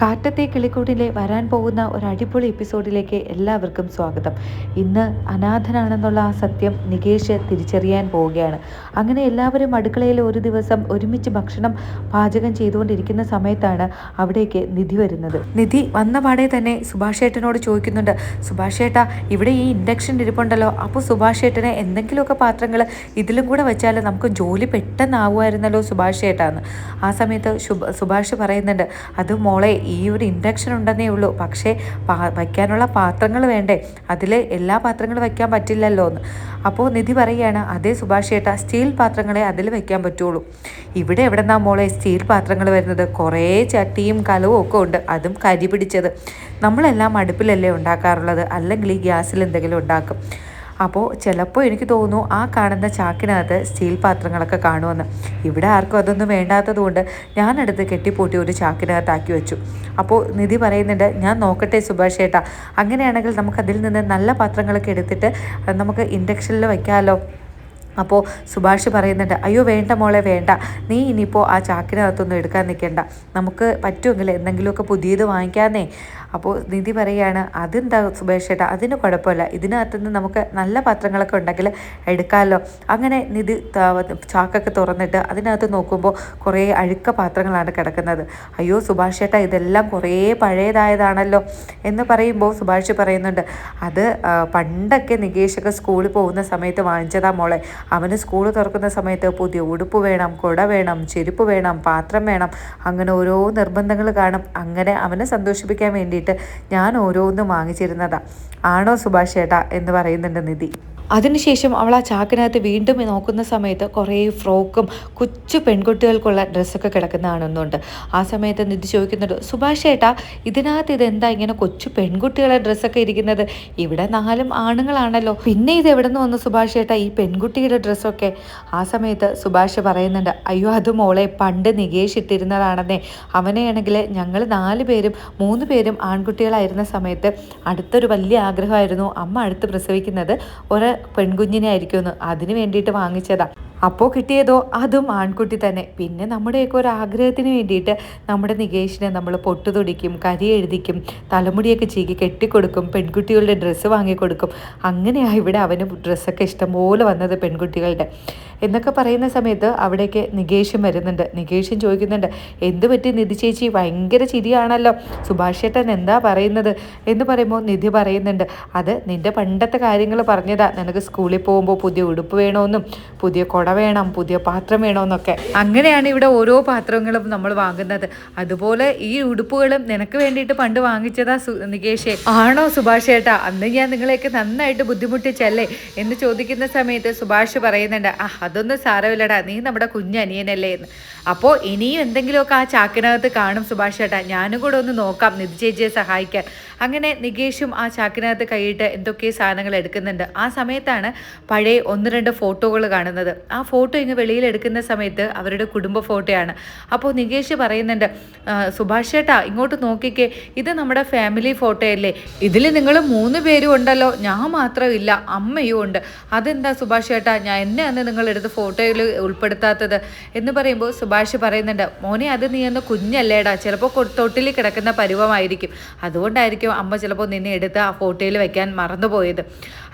കാറ്റത്തെ കിളിക്കൂടിലെ വരാൻ പോകുന്ന ഒരു അടിപൊളി എപ്പിസോഡിലേക്ക് എല്ലാവർക്കും സ്വാഗതം. ഇന്ന് അനാഥനാണെന്നുള്ള ആ സത്യം നികേഷ് തിരിച്ചറിയാൻ പോവുകയാണ്. അങ്ങനെ എല്ലാവരും അടുക്കളയിൽ ഒരു ദിവസം ഒരുമിച്ച് ഭക്ഷണം പാചകം ചെയ്തുകൊണ്ടിരിക്കുന്ന സമയത്താണ് അവിടേക്ക് നിധി വരുന്നത്. നിധി വന്ന പാടെ തന്നെ സുഭാഷേട്ടനോട് ചോദിക്കുന്നുണ്ട്. സുഭാഷേട്ട ഇവിടെ ഈ ഇൻഡക്ഷൻ ഇരിപ്പുണ്ടല്ലോ. അപ്പോൾ സുഭാഷേട്ടനെ എന്തെങ്കിലുമൊക്കെ പാത്രങ്ങൾ ഇതിലും കൂടെ വെച്ചാൽ നമുക്ക് ജോലി പെട്ടെന്നാവുമായിരുന്നല്ലോ സുഭാഷേട്ടാന്ന്. ആ സമയത്ത് സുഭാഷ് പറയുന്നുണ്ട് അത് മോളെ ഈ ഒരു ഇൻഡക്ഷൻ ഉണ്ടെന്നേ ഉള്ളൂ. പക്ഷേ വയ്ക്കാനുള്ള പാത്രങ്ങൾ വേണ്ടേ? അതിൽ എല്ലാ പാത്രങ്ങളും വയ്ക്കാൻ പറ്റില്ലല്ലോ എന്ന്. അപ്പോൾ നിധി പറയുകയാണ് അതേ സുഭാഷ് ചേട്ടാ സ്റ്റീൽ പാത്രങ്ങളെ അതിൽ വയ്ക്കാൻ പറ്റുള്ളൂ. ഇവിടെ എവിടെ നിന്നാ മോളെ സ്റ്റീൽ പാത്രങ്ങൾ വരുന്നത്? കുറേ ചട്ടിയും കലവും ഒക്കെ ഉണ്ട്. അതും കരി പിടിച്ചത്. നമ്മളെല്ലാം അടുപ്പിലല്ലേ ഉണ്ടാക്കാറുള്ളത്. അല്ലെങ്കിൽ ഈ ഗ്യാസിൽ എന്തെങ്കിലും ഉണ്ടാക്കും. അപ്പോൾ ചിലപ്പോൾ എനിക്ക് തോന്നുന്നു ആ കാണുന്ന ചാക്കിനകത്ത് സ്റ്റീൽ പാത്രങ്ങളൊക്കെ കാണുമെന്ന്. ഇവിടെ ആർക്കും അതൊന്നും വേണ്ടാത്തതുകൊണ്ട് ഞാനെടുത്ത് കെട്ടിപ്പൂട്ടി ഒരു ചാക്കിനകത്താക്കി വെച്ചു. അപ്പോൾ നിധി പറയുന്നുണ്ട് ഞാൻ നോക്കട്ടെ സുഭാഷ് ചേട്ടാ അങ്ങനെയാണെങ്കിൽ നമുക്കതിൽ നിന്ന് നല്ല പാത്രങ്ങളൊക്കെ എടുത്തിട്ട് നമുക്ക് ഇൻഡക്ഷനിൽ വയ്ക്കാമല്ലോ അപ്പോൾ സുഭാഷ് പറയുന്നുണ്ട് അയ്യോ വേണ്ട മോളെ വേണ്ട. നീ ഇനിയിപ്പോൾ ആ ചാക്കിനകത്തൊന്നും എടുക്കാൻ നിൽക്കേണ്ട. നമുക്ക് പറ്റുമെങ്കിൽ എന്തെങ്കിലുമൊക്കെ പുതിയത് വാങ്ങിക്കാന്നേ. അപ്പോൾ നിധി പറയുകയാണ് അതെന്താ സുബേഷ് ചേട്ടാ? അതിന് കുഴപ്പമില്ല. ഇതിനകത്തുനിന്ന് നമുക്ക് നല്ല പാത്രങ്ങളൊക്കെ ഉണ്ടെങ്കിൽ എടുക്കാമല്ലോ അങ്ങനെ നിധി ചാക്കൊക്കെ തുറന്നിട്ട് അതിനകത്ത് നോക്കുമ്പോൾ കുറേ അഴുക്ക പാത്രങ്ങളാണ് കിടക്കുന്നത്. അയ്യോ സുഭാഷ് ചേട്ടാ ഇതെല്ലാം കുറേ പഴയതായതാണല്ലോ എന്ന് പറയുമ്പോൾ സുഭാഷ് പറയുന്നുണ്ട് അത് പണ്ടൊക്കെ നികേഷൊക്കെ സ്കൂളിൽ പോകുന്ന സമയത്ത് വാങ്ങിച്ചതാ മോളെ. അവന് സ്കൂൾ തുറക്കുന്ന സമയത്ത് പുതിയ ഉടുപ്പ് വേണം കുട വേണം ചെരുപ്പ് വേണം പാത്രം വേണം. അങ്ങനെ ഓരോ നിർബന്ധങ്ങൾ കാണും. അങ്ങനെ അവനെ സന്തോഷിപ്പിക്കാൻ വേണ്ടിയിട്ട് ഞാൻ ഓരോന്നും വാങ്ങിച്ചിരുന്നതാ. ആണോ സുഭാഷ് ചേട്ടാ എന്ന് പറയുന്നുണ്ട് നിധി. അതിനുശേഷം അവൾ ആ ചാക്കിനകത്ത് വീണ്ടും നോക്കുന്ന സമയത്ത് കുറേ ഫ്രോക്കും കൊച്ചു പെൺകുട്ടികൾക്കുള്ള ഡ്രസ്സൊക്കെ കിടക്കുന്ന കാണുന്നുണ്ട്. ആ സമയത്ത് നിധി ചോദിക്കുന്നുണ്ട് സുഭാഷ് ഏട്ടാ ഇതിനകത്ത് ഇതെന്താ ഇങ്ങനെ കൊച്ചു പെൺകുട്ടികളെ ഡ്രസ്സൊക്കെ ഇരിക്കുന്നത്? ഇവിടെ നാലും ആണുങ്ങളാണല്ലോ. പിന്നെ ഇത് എവിടെ നിന്ന് വന്നു സുഭാഷ് ഏട്ടാ ഈ പെൺകുട്ടിയുടെ ഡ്രസ്സൊക്കെ? ആ സമയത്ത് സുഭാഷ് പറയുന്നുണ്ട് അയ്യോ അത് മോളെ പണ്ട് നികേഷ് ഇട്ടിരുന്നതാണെന്നേ. അവനെയാണെങ്കിൽ ഞങ്ങൾ നാല് പേരും മൂന്ന് പേരും ആൺകുട്ടികളായിരുന്ന സമയത്ത് അടുത്തൊരു വലിയ ആഗ്രഹമായിരുന്നു അമ്മ അടുത്ത് പ്രസവിക്കുന്നത്. ഒരു പെൺകുഞ്ഞിനെ ആയിരിക്കുമെന്ന് അതിന് വേണ്ടിയിട്ട് വാങ്ങിച്ചതാ. അപ്പോൾ കിട്ടിയതോ? അതും ആൺകുട്ടി തന്നെ. പിന്നെ നമ്മുടെയൊക്കെ ഒരു ആഗ്രഹത്തിന് വേണ്ടിയിട്ട് നമ്മുടെ നികേഷിനെ നമ്മൾ പൊട്ടുതൊടിക്കും കരി എഴുതിക്കും തലമുടിയൊക്കെ ചീകി കെട്ടിക്കൊടുക്കും പെൺകുട്ടികളുടെ ഡ്രസ്സ് വാങ്ങിക്കൊടുക്കും. അങ്ങനെയാണ് ഇവിടെ അവന് ഡ്രസ്സൊക്കെ ഇഷ്ടംപോലെ വന്നത് പെൺകുട്ടികളുടെ. എന്നൊക്കെ പറയുന്ന സമയത്ത് അവിടേക്ക് നികേഷും വരുന്നുണ്ട്. നികേഷും ചോദിക്കുന്നുണ്ട് എന്ത് പറ്റി നിധി ചേച്ചി? ഭയങ്കര ചിരിയാണല്ലോ. സുഭാഷ് ചേട്ടൻ എന്താ പറയുന്നത്? എന്ന് പറയുമ്പോൾ നിധി പറയുന്നുണ്ട് അത് നിന്റെ പണ്ടത്തെ കാര്യങ്ങൾ പറഞ്ഞതാ. നിനക്ക് സ്കൂളിൽ പോകുമ്പോൾ പുതിയ ഉടുപ്പ് വേണമെന്നും പുതിയ കുട വേണം പുതിയ പാത്രം വേണമെന്നൊക്കെ അങ്ങനെയാണ് ഇവിടെ ഓരോ പാത്രങ്ങളും നമ്മൾ വാങ്ങുന്നത്. അതുപോലെ ഈ ഉടുപ്പുകളും നിനക്ക് വേണ്ടിയിട്ട് പണ്ട് വാങ്ങിച്ചതാ നികേഷേ. ആണോ സുഭാഷ് ചേട്ടാ? അന്ന് ഞാൻ നിങ്ങളെയൊക്കെ നന്നായിട്ട് ബുദ്ധിമുട്ടിച്ചല്ലേ? എന്ന് ചോദിക്കുന്ന സമയത്ത് സുഭാഷ് പറയുന്നുണ്ട് ആ അതൊന്നും സാരമില്ലടാ. നീ നമ്മുടെ കുഞ്ഞനിയനല്ലേ എന്ന്. അപ്പോൾ ഇനിയും എന്തെങ്കിലുമൊക്കെ ആ ചാക്കിനകത്ത് കാണും സുഭാഷ് ചേട്ടാ. ഞാനും കൂടെ ഒന്ന് നോക്കാം നിധി ചേച്ചിയെ സഹായിക്കാൻ. അങ്ങനെ നികേഷും ആ ചാക്കിനകത്ത് കൈയിട്ട് എന്തൊക്കെ സാധനങ്ങൾ എടുക്കുന്നുണ്ട്. ആ സമയത്താണ് പഴയ ഒന്ന് രണ്ട് ഫോട്ടോകൾ കാണുന്നത്. ആ ഫോട്ടോ ഇങ്ങ് വെളിയിൽ എടുക്കുന്ന സമയത്ത് അവരുടെ കുടുംബ ഫോട്ടോയാണ്. അപ്പോൾ നികേഷ് പറയുന്നുണ്ട് സുഭാഷ് ചേട്ടാ ഇങ്ങോട്ട് നോക്കിക്കേ. ഇത് നമ്മുടെ ഫാമിലി ഫോട്ടോയല്ലേ. ഇതിൽ നിങ്ങൾ മൂന്ന് പേരും ഉണ്ടല്ലോ. ഞാൻ മാത്രമില്ല അമ്മയും ഉണ്ട്. അതെന്താ സുഭാഷ് ചേട്ടാ ഞാൻ എന്നെ അന്ന് നിങ്ങൾ ഫോട്ടോയിൽ ഉൾപ്പെടുത്താത്തത്? എന്ന് പറയുമ്പോൾ സുഭാഷ് പറയുന്നുണ്ട് മോനെ അത് നീ ഒന്ന് കുഞ്ഞല്ലേടാ. ചിലപ്പോൾ തൊട്ടിൽ കിടക്കുന്ന പരുവമായിരിക്കും. അതുകൊണ്ടായിരിക്കും അമ്മ ചിലപ്പോൾ നിന്നെ എടുത്ത് ആ ഫോട്ടോയിൽ വെക്കാൻ മറന്നുപോയത്.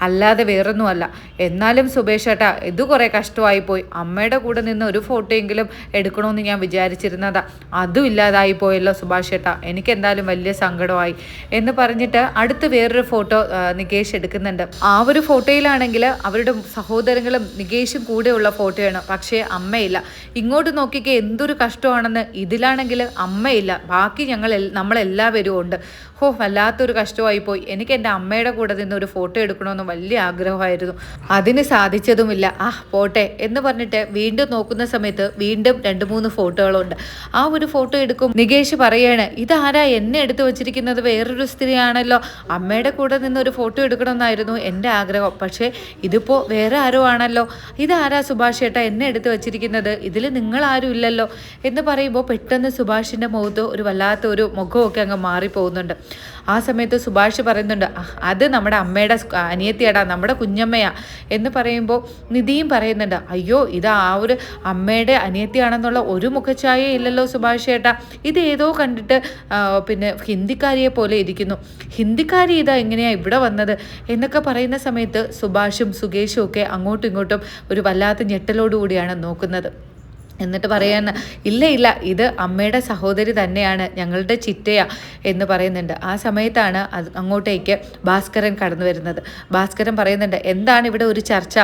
അല്ലാതെ വേറൊന്നുമല്ല. എന്നാലും സുബേഷ് ഏട്ടാ ഇത് കുറേ കഷ്ടമായി പോയി അമ്മയുടെ കൂടെ നിന്ന് ഒരു ഫോട്ടോയെങ്കിലും എടുക്കണമെന്ന് ഞാൻ വിചാരിച്ചിരുന്നതാ. അതും ഇല്ലാതായി പോയല്ലോ സുഭാഷ് ഏട്ടാ എനിക്ക് എന്തായാലും വലിയ സങ്കടമായി. എന്ന് പറഞ്ഞിട്ട് അടുത്ത് വേറൊരു ഫോട്ടോ നികേഷ് എടുക്കുന്നുണ്ട്. ആ ഒരു ഫോട്ടോയിലാണെങ്കിൽ അവരുടെ സഹോദരങ്ങളും നികേഷും കൂടെയുള്ള ഫോട്ടോയാണ് പക്ഷേ അമ്മയില്ല. ഇങ്ങോട്ട് നോക്കിക്കേ എന്തൊരു കഷ്ടമാണെന്ന്. ഇതിലാണെങ്കിൽ അമ്മയില്ല. ബാക്കി ഞങ്ങൾ നമ്മളെല്ലാവരും ഉണ്ട്. ഹോ വല്ലാത്തൊരു കഷ്ടമായി പോയി എനിക്ക് എന്റെ അമ്മയുടെ കൂടെ നിന്ന് ഒരു ഫോട്ടോ എടുക്കണമെന്ന് വലിയ ആഗ്രഹമായിരുന്നു. അതിന് സാധിച്ചതുമില്ല. ആ പോട്ടെ എന്ന് പറഞ്ഞിട്ട് വീണ്ടും നോക്കുന്ന സമയത്ത് വീണ്ടും രണ്ട് മൂന്ന് ഫോട്ടോകളുണ്ട്. ആ ഒരു ഫോട്ടോ എടുക്കും. നികേഷ് പറയാണ് ഇതാരാ എന്നെ എടുത്തു വച്ചിരിക്കുന്നത്? വേറൊരു സ്ത്രീയാണല്ലോ. അമ്മയുടെ കൂടെ നിന്ന് ഒരു ഫോട്ടോ എടുക്കണമെന്നായിരുന്നു എന്റെ ആഗ്രഹം. പക്ഷേ ഇതിപ്പോൾ വേറെ ആരോ ആണല്ലോ. ഇതാരാ സുഭാഷ് ചേട്ടാ എന്നെ എടുത്ത് വച്ചിരിക്കുന്നത്? ഇതിൽ നിങ്ങൾ ആരും ഇല്ലല്ലോ. എന്ന് പറയുമ്പോൾ പെട്ടെന്ന് സുഭാഷിന്റെ മുഖത്ത് ഒരു വല്ലാത്ത ഒരു മുഖമൊക്കെ അങ്ങ് മാറിപ്പോകുന്നുണ്ട്. ആ സമയത്ത് സുഭാഷ് പറയുന്നുണ്ട് "ആ, അത് നമ്മുടെ അമ്മയുടെ അനിയത്തിയടാ നമ്മുടെ കുഞ്ഞമ്മയാ. എന്ന് പറയുമ്പോൾ നിധിയും പറയുന്നുണ്ട് അയ്യോ ഇത് ആ ഒരു അമ്മയുടെ അനിയത്തിയാണെന്നുള്ള ഒരു മുഖച്ഛായ ഇല്ലല്ലോ സുഭാഷ് ചേട്ടാ ഇത് ഏതോ കണ്ടിട്ട് പിന്നെ ഹിന്ദിക്കാരിയെ പോലെ ഇരിക്കുന്നു. ഹിന്ദിക്കാരി ഇതാ എങ്ങനെയാ ഇവിടെ വന്നത്? എന്നൊക്കെ പറയുന്ന സമയത്ത് സുഭാഷും സുകേഷും ഒക്കെ അങ്ങോട്ടും ഇങ്ങോട്ടും ഒരു വല്ലാത്ത ഞെട്ടലോടുകൂടിയാണ് നോക്കുന്നത്. എന്നിട്ട് പറയാൻ ഇല്ല ഇല്ല ഇത് അമ്മയുടെ സഹോദരി തന്നെയാണ് ഞങ്ങളുടെ ചിറ്റയ എന്ന് പറയുന്നുണ്ട്. ആ സമയത്താണ് അത് അങ്ങോട്ടേക്ക് ഭാസ്കരൻ കടന്നു വരുന്നത്. ഭാസ്കരൻ പറയുന്നുണ്ട് എന്താണ് ഇവിടെ ഒരു ചർച്ച?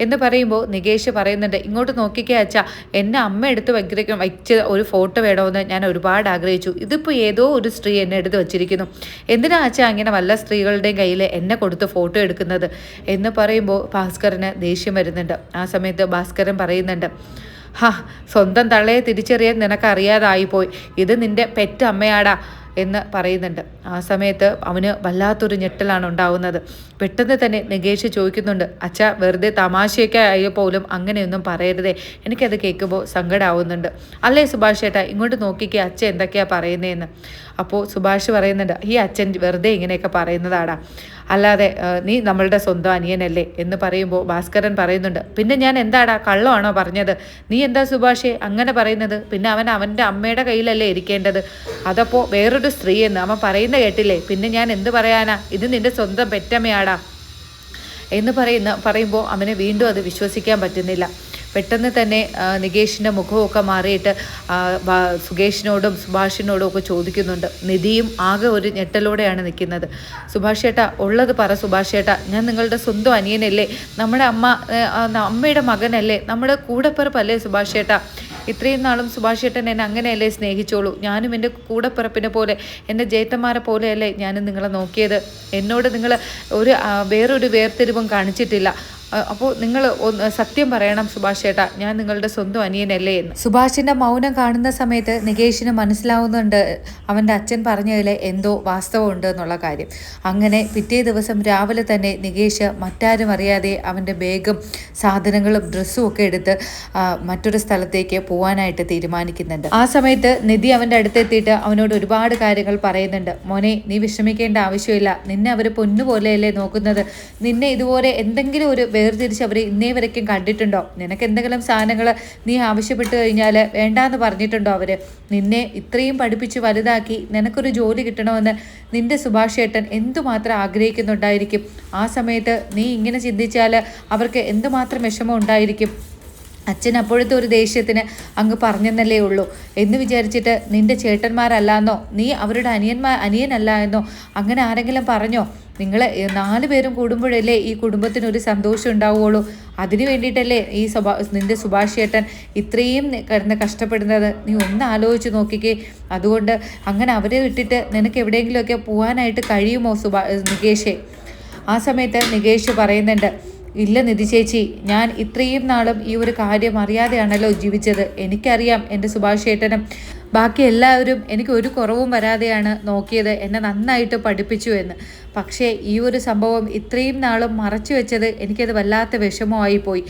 എന്ന് പറയുമ്പോൾ നികേഷ് പറയുന്നുണ്ട് ഇങ്ങോട്ട് നോക്കിക്കേ അച്ഛ എന്നെ അമ്മ എടുത്ത് വയ്ക്കും വയ്ച്ച ഒരു ഫോട്ടോ വേണമെന്ന് ഞാൻ ഒരുപാട് ആഗ്രഹിച്ചു. ഇതിപ്പോൾ ഏതോ ഒരു സ്ത്രീ എന്നെ എടുത്ത് വച്ചിരിക്കുന്നു. എന്തിനാ അച്ഛ അങ്ങനെ വല്ല സ്ത്രീകളുടെയും കയ്യിൽ എന്നെ കൊടുത്ത് ഫോട്ടോ എടുക്കുന്നത്? എന്ന് പറയുമ്പോൾ ഭാസ്കരന് ദേഷ്യം വരുന്നുണ്ട്. ആ സമയത്ത് ഭാസ്കരൻ പറയുന്നുണ്ട് ഹാ സ്വന്തം തള്ളയെ തിരിച്ചറിയാൻ നിനക്കറിയാതായിപ്പോയി. ഇത് നിന്റെ പെറ്റ് അമ്മയാടാ എന്ന് പറയുന്നുണ്ട്. ആ സമയത്ത് അവന് വല്ലാത്തൊരു ഞെട്ടലാണ് ഉണ്ടാവുന്നത്. പെട്ടെന്ന് തന്നെ നികേഷ് ചോദിക്കുന്നുണ്ട് അച്ഛ വെറുതെ തമാശയൊക്കെ ആയ പോലും അങ്ങനെയൊന്നും പറയരുതേ. എനിക്കത് കേൾക്കുമ്പോൾ സങ്കടമാവുന്നുണ്ട് അല്ലേ സുഭാഷ് ചേട്ടാ ഇങ്ങോട്ട് നോക്കിക്കേ അച്ഛൻ എന്തൊക്കെയാണ് പറയുന്നതെന്ന് അപ്പോൾ സുഭാഷ് പറയുന്നുണ്ട് ഈ അച്ഛൻ വെറുതെ ഇങ്ങനെയൊക്കെ പറയുന്നതാടാ. അല്ലാതെ നീ നമ്മളുടെ സ്വന്തം അനിയനല്ലേ? എന്ന് പറയുമ്പോൾ ഭാസ്കരൻ പറയുന്നുണ്ട് പിന്നെ ഞാൻ എന്താടാ കള്ളമാണോ പറഞ്ഞത്? നീ എന്താ സുഭാഷേ അങ്ങനെ പറയുന്നത്? പിന്നെ അവൻ അവന്റെ അമ്മയുടെ കയ്യിലല്ലേ ഇരിക്കേണ്ടത്? അതപ്പോൾ വേറൊരു സ്ത്രീ എന്ന്. അമ്മ പറയുന്ന കേട്ടില്ലേ? പിന്നെ ഞാൻ എന്ത് പറയാനാ? ഇത് നിന്റെ സ്വന്തം പെറ്റമ്മയാടാ. എന്ന് പറയുന്ന പറയുമ്പോൾ അവനെ വീണ്ടും അത് വിശ്വസിക്കാൻ പറ്റുന്നില്ല. പെട്ടെന്ന് തന്നെ നികേഷിന്റെ മുഖമൊക്കെ മാറിയിട്ട് സുഗേഷിനോടും സുഭാഷിനോടും ഒക്കെ ചോദിക്കുന്നുണ്ട്. നിധിയും ആകെ ഒരു ഞെട്ടലോടെയാണ് നിൽക്കുന്നത്. സുഭാഷ് ചേട്ടാ ഉള്ളത് പറ സുഭാഷ് ചേട്ടാ. ഞാൻ നിങ്ങളുടെ സ്വന്തം അനിയനല്ലേ? നമ്മുടെ അമ്മ അമ്മയുടെ മകനല്ലേ? നമ്മുടെ കൂടെപ്പിറപ്പല്ലേ സുഭാഷ് ചേട്ടാ? ഇത്രയും നാളും സുഭാഷ് ചേട്ടൻ എന്നെ അങ്ങനെയല്ലേ സ്നേഹിച്ചോളൂ? ഞാനും എന്റെ കൂടെപ്പിറപ്പിനെ പോലെ എന്റെ ജേത്തന്മാരെ പോലെയല്ലേ ഞാനും നിങ്ങളെ നോക്കിയത്? എന്നോട് നിങ്ങൾ ഒരു വേറൊരു വേർതിരിവും കാണിച്ചിട്ടില്ല. അപ്പോൾ നിങ്ങൾ സത്യം പറയണം സുഭാഷ് ചേട്ടാ ഞാൻ നിങ്ങളുടെ സ്വന്തം അനിയനല്ലേ എന്ന്. സുഭാഷിന്റെ മൗനം കാണുന്ന സമയത്ത് നികേഷിന് മനസ്സിലാവുന്നുണ്ട് അവന്റെ അച്ഛൻ പറഞ്ഞതിൽ എന്തോ വാസ്തവമുണ്ട് എന്നുള്ള കാര്യം. അങ്ങനെ പിറ്റേ ദിവസം രാവിലെ തന്നെ നികേഷ് മറ്റാരും അറിയാതെ അവന്റെ ബാഗും സാധനങ്ങളും ഡ്രസ്സും ഒക്കെ എടുത്ത് മറ്റൊരു സ്ഥലത്തേക്ക് പോകാനായിട്ട് തീരുമാനിക്കുന്നുണ്ട്. ആ സമയത്ത് നിധി അവന്റെ അടുത്തെത്തിയിട്ട് അവനോട് ഒരുപാട് കാര്യങ്ങൾ പറയുന്നുണ്ട്. മോനെ നീ വിഷമിക്കേണ്ട ആവശ്യമില്ല. നിന്നെ അവർ പൊന്നുപോലെയല്ലേ നോക്കുന്നത്. നിന്നെ ഇതുപോലെ എന്തെങ്കിലും ഒരു വേർതിരിച്ച് അവർ ഇന്നേ വരയ്ക്കും കണ്ടിട്ടുണ്ടോ? നിനക്ക് എന്തെങ്കിലും സാധനങ്ങൾ നീ ആവശ്യപ്പെട്ട് കഴിഞ്ഞാൽ വേണ്ടാന്ന് പറഞ്ഞിട്ടുണ്ടോ അവർ നിന്നെ ഇത്രയും പഠിപ്പിച്ച് വലുതാക്കി നിനക്കൊരു ജോലി കിട്ടണമെന്ന് നിന്റെ സുഭാഷേട്ടൻ എന്തുമാത്രം ആഗ്രഹിക്കുന്നുണ്ടായിരിക്കും? ആ സമയത്ത് നീ ഇങ്ങനെ ചിന്തിച്ചാൽ അവർക്ക് എന്തുമാത്രം വിഷമം ഉണ്ടായിരിക്കും? അച്ഛൻ അപ്പോഴത്തെ ഒരു ദേഷ്യത്തിന് അങ്ങ് പറഞ്ഞെന്നല്ലേ ഉള്ളൂ. എന്ന് വിചാരിച്ചിട്ട് നിന്റെ ചേട്ടന്മാരല്ലാന്നോ? നീ അവരുടെ അനിയന്മാർ അനിയനല്ല എന്നോ? അങ്ങനെ ആരെങ്കിലും പറഞ്ഞോ? നിങ്ങൾ നാല് പേരും കൂടുമ്പോഴല്ലേ ഈ കുടുംബത്തിന് ഒരു സന്തോഷം ഉണ്ടാവുകയുള്ളൂ. അതിനു വേണ്ടിയിട്ടല്ലേ ഈ സുഭാ നിന്റെ സുഭാഷ് ചേട്ടൻ ഇത്രയും കിടന്ന് കഷ്ടപ്പെടുന്നത്? നീ ഒന്ന് ആലോചിച്ച് നോക്കിക്കേ. അതുകൊണ്ട് അങ്ങനെ അവരെ വിട്ടിട്ട് നിനക്ക് എവിടെയെങ്കിലുമൊക്കെ പോകാനായിട്ട് കഴിയുമോ സുഭാ നികേഷേ? ആ സമയത്ത് നികേഷ് പറയുന്നുണ്ട് ഇല്ല നിധി ചേച്ചി ഞാൻ ഇത്രയും നാളും ഈ ഒരു കാര്യം അറിയാതെയാണല്ലോ ജീവിച്ചത്. എനിക്കറിയാം എന്റെ സുഭാഷ് ചേട്ടനും ബാക്കി എല്ലാവരും എനിക്ക് ഒരു കുറവും വരാതെയാണ് നോക്കിയത്. എന്നെ നന്നായിട്ട് പഠിപ്പിച്ചു എന്ന്. പക്ഷേ ഈ ഒരു സംഭവം ഇത്രയും നാളും മറച്ചു വെച്ചത് എനിക്കത് വല്ലാത്ത വിഷമമായി പോയി.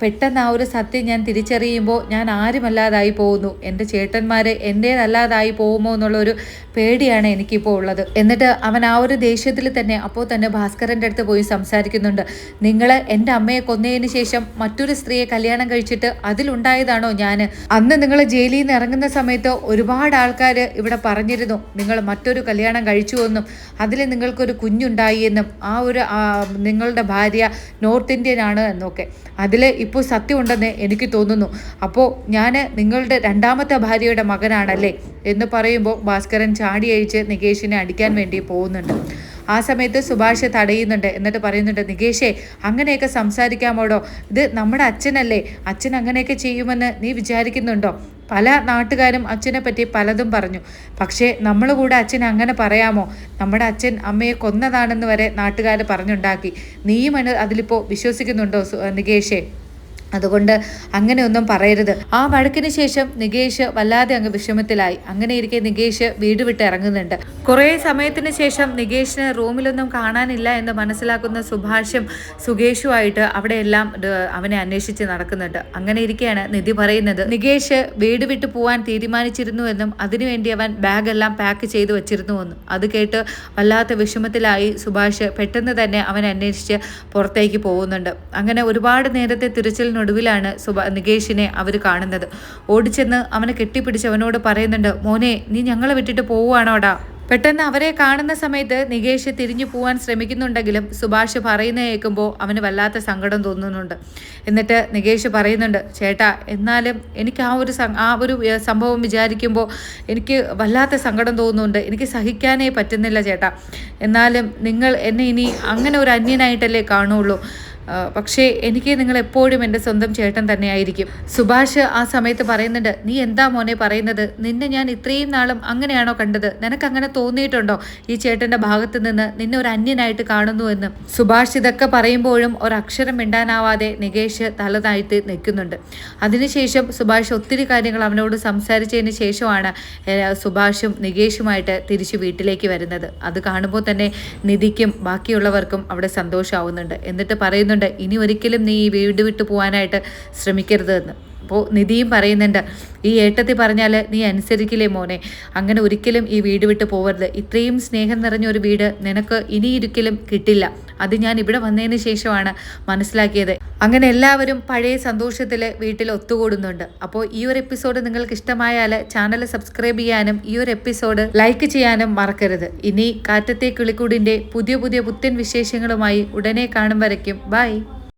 പെട്ടെന്ന് ആ ഒരു സത്യം ഞാൻ തിരിച്ചറിയുമ്പോൾ ഞാൻ ആരുമല്ലാതായി പോകുന്നു. എന്റെ ചേട്ടന്മാർ എന്റേതല്ലാതായി പോകുമോ എന്നുള്ളൊരു പേടിയാണ് എനിക്കിപ്പോൾ ഉള്ളത്. എന്നിട്ട് അവൻ ആ ഒരു ദേഷ്യത്തിൽ തന്നെ അപ്പോൾ തന്നെ ഭാസ്കരന്റെ അടുത്ത് പോയി സംസാരിക്കുന്നുണ്ട്. നിങ്ങൾ എന്റെ അമ്മയെ കൊന്നതിന് ശേഷം മറ്റൊരു സ്ത്രീയെ കല്യാണം കഴിച്ചിട്ട് അതിലുണ്ടായതാണോ ഞാൻ അന്ന് നിങ്ങൾ ജയിലിൽ നിന്ന് ഇറങ്ങുന്ന സമയത്ത് ഒരുപാട് ആൾക്കാർ ഇവിടെ പറഞ്ഞിരുന്നു നിങ്ങൾ മറ്റൊരു കല്യാണം കഴിച്ചു എന്നും അതിൽ നിങ്ങൾക്കൊരു കുഞ്ഞുണ്ടായി എന്നും ആ ഒരു നിങ്ങളുടെ ഭാര്യ നോർത്ത് ഇന്ത്യൻ ആണ് എന്നൊക്കെ. അതിൽ ഇപ്പോൾ സത്യമുണ്ടെന്ന് എനിക്ക് തോന്നുന്നു. അപ്പോൾ ഞാൻ നിങ്ങളുടെ രണ്ടാമത്തെ ഭാര്യയുടെ മകനാണല്ലേ എന്ന് പറയുമ്പോൾ ഭാസ്കരൻ ചാടി അഴിച്ച് നികേഷിനെ അടിക്കാൻ വേണ്ടി പോകുന്നുണ്ട്. ആ സമയത്ത് സുഭാഷ് തടയുന്നുണ്ട്. എന്നിട്ട് പറയുന്നുണ്ട് നികേഷേ അങ്ങനെയൊക്കെ സംസാരിക്കാമോടോ? ഇത് നമ്മുടെ അച്ഛനല്ലേ? അച്ഛൻ അങ്ങനെയൊക്കെ ചെയ്യുമെന്ന് നീ വിചാരിക്കുന്നുണ്ടോ? പല നാട്ടുകാരും അച്ഛനെ പറ്റി പലതും പറഞ്ഞു. പക്ഷേ നമ്മൾ കൂടെ അച്ഛൻ അങ്ങനെ പറയാമോ? നമ്മുടെ അച്ഛൻ അമ്മയെ കൊന്നതാണെന്ന് വരെ നാട്ടുകാർ പറഞ്ഞുണ്ടാക്കി. നീയും അതിലിപ്പോൾ വിശ്വസിക്കുന്നുണ്ടോ നികേഷേ? അതുകൊണ്ട് അങ്ങനെയൊന്നും പറയരുത്. ആ വഴക്കിന് ശേഷം നികേഷ് വല്ലാതെ അങ്ങ് വിഷമത്തിലായി. അങ്ങനെ ഇരിക്കെ നികേഷ് വീട് വിട്ട് ഇറങ്ങുന്നുണ്ട്. കുറേ സമയത്തിന് ശേഷം നികേഷിന് റൂമിലൊന്നും കാണാനില്ല എന്ന് മനസ്സിലാക്കുന്ന സുഭാഷും സുകേഷുമായിട്ട് അവിടെ എല്ലാം അവനെ അന്വേഷിച്ച് നടക്കുന്നുണ്ട്. അങ്ങനെ ഇരിക്കെയാണ് നിധി പറയുന്നത്. നികേഷ് വീട് വിട്ടു പോവാൻ തീരുമാനിച്ചിരുന്നുവെന്നും അതിനുവേണ്ടി അവൻ ബാഗെല്ലാം പാക്ക് ചെയ്തു വെച്ചിരുന്നുവെന്നും അത് കേട്ട് വല്ലാത്ത വിഷമത്തിലായി സുഭാഷ് പെട്ടെന്ന് തന്നെ അവൻ അന്വേഷിച്ച് പുറത്തേക്ക് പോകുന്നുണ്ട്. അങ്ങനെ ഒരുപാട് നേരത്തെ തിരച്ചിൽ ഒടുവിലാണ് സുബ നികേഷിനെ അവർ കാണുന്നത്. ഓടിച്ചെന്ന് അവനെ കെട്ടിപ്പിടിച്ച് അവനോട് പറയുന്നുണ്ട് മോനെ നീ ഞങ്ങളെ വിട്ടിട്ട് പോവുകയാണോടാ? പെട്ടെന്ന് അവരെ കാണുന്ന സമയത്ത് നികേഷ് തിരിഞ്ഞു പോവാൻ ശ്രമിക്കുന്നുണ്ടെങ്കിലും സുഭാഷ് പറയുന്ന കേൾക്കുമ്പോൾ അവന് വല്ലാത്ത സങ്കടം തോന്നുന്നുണ്ട്. എന്നിട്ട് നികേഷ് പറയുന്നുണ്ട് ചേട്ടാ എന്നാലും എനിക്ക് ആ ഒരു ആ ഒരു സംഭവം വിചാരിക്കുമ്പോൾ എനിക്ക് വല്ലാത്ത സങ്കടം തോന്നുന്നുണ്ട്. എനിക്ക് സഹിക്കാനേ പറ്റുന്നില്ല ചേട്ടാ. എന്നാലും നിങ്ങൾ എന്നെ ഇനി അങ്ങനെ ഒരു അന്യനായിട്ടല്ലേ കാണുള്ളൂ. പക്ഷേ എനിക്ക് നിങ്ങൾ എപ്പോഴും എന്റെ സ്വന്തം ചേട്ടൻ തന്നെയായിരിക്കും. സുഭാഷ് ആ സമയത്ത് പറയുന്നുണ്ട് നീ എന്താ മോനെ പറയുന്നത്? നിന്നെ ഞാൻ ഇത്രയും നാളും അങ്ങനെയാണോ കണ്ടത്? നിനക്ക് അങ്ങനെ തോന്നിയിട്ടുണ്ടോ ഈ ചേട്ടന്റെ ഭാഗത്ത് നിന്ന് നിന്നെ ഒരു അന്യനായിട്ട് കാണുന്നു എന്ന്? സുഭാഷ് ഇതൊക്കെ പറയുമ്പോഴും ഒരക്ഷരം മിണ്ടാനാവാതെ നികേഷ് തല താഴ്ത്തി നിൽക്കുന്നുണ്ട്. അതിനുശേഷം സുഭാഷ് ഒത്തിരി കാര്യങ്ങൾ അവനോട് സംസാരിച്ചതിന് ശേഷമാണ് സുഭാഷും നികേഷുമായിട്ട് തിരിച്ച് വീട്ടിലേക്ക് വരുന്നത്. അത് കാണുമ്പോൾ തന്നെ നിധിക്കും ബാക്കിയുള്ളവർക്കും അവിടെ സന്തോഷമാവുന്നുണ്ട് എന്നിട്ട് പറയുന്നുണ്ട് പറയുന്നുണ്ട് ഇനി ഒരിക്കലും നീ ഈ വീട് വിട്ടു പോകാനായിട്ട് ശ്രമിക്കരുത് എന്ന്. അപ്പോൾ നിധിയും പറയുന്നുണ്ട് ഈ ഏട്ടത്തി പറഞ്ഞാൽ നീ അനുസരിക്കില്ലേ മോനെ? അങ്ങനെ ഒരിക്കലും ഈ വീട് വിട്ട് പോവരുത്. ഇത്രയും സ്നേഹം നിറഞ്ഞ ഒരു വീട് നിനക്ക് ഇനി ഒരിക്കലും കിട്ടില്ല. അത് ഞാൻ ഇവിടെ വന്നതിന് ശേഷമാണ് മനസ്സിലാക്കിയത്. അങ്ങനെ എല്ലാവരും പഴയ സന്തോഷത്തിൽ വീട്ടിൽ ഒത്തുകൂടുന്നുണ്ട്. അപ്പോൾ ഈ ഒരു എപ്പിസോഡ് നിങ്ങൾക്ക് ഇഷ്ടമായാൽ ചാനൽ സബ്സ്ക്രൈബ് ചെയ്യാനും ഈ ഒരു എപ്പിസോഡ് ലൈക്ക് ചെയ്യാനും മറക്കരുത്. ഇനി കാറ്റത്തെ കിളിക്കൂടിന്റെ പുതിയ പുതിയ പുത്തൻ വിശേഷങ്ങളുമായി ഉടനെ കാണും വരയ്ക്കും. ബൈ.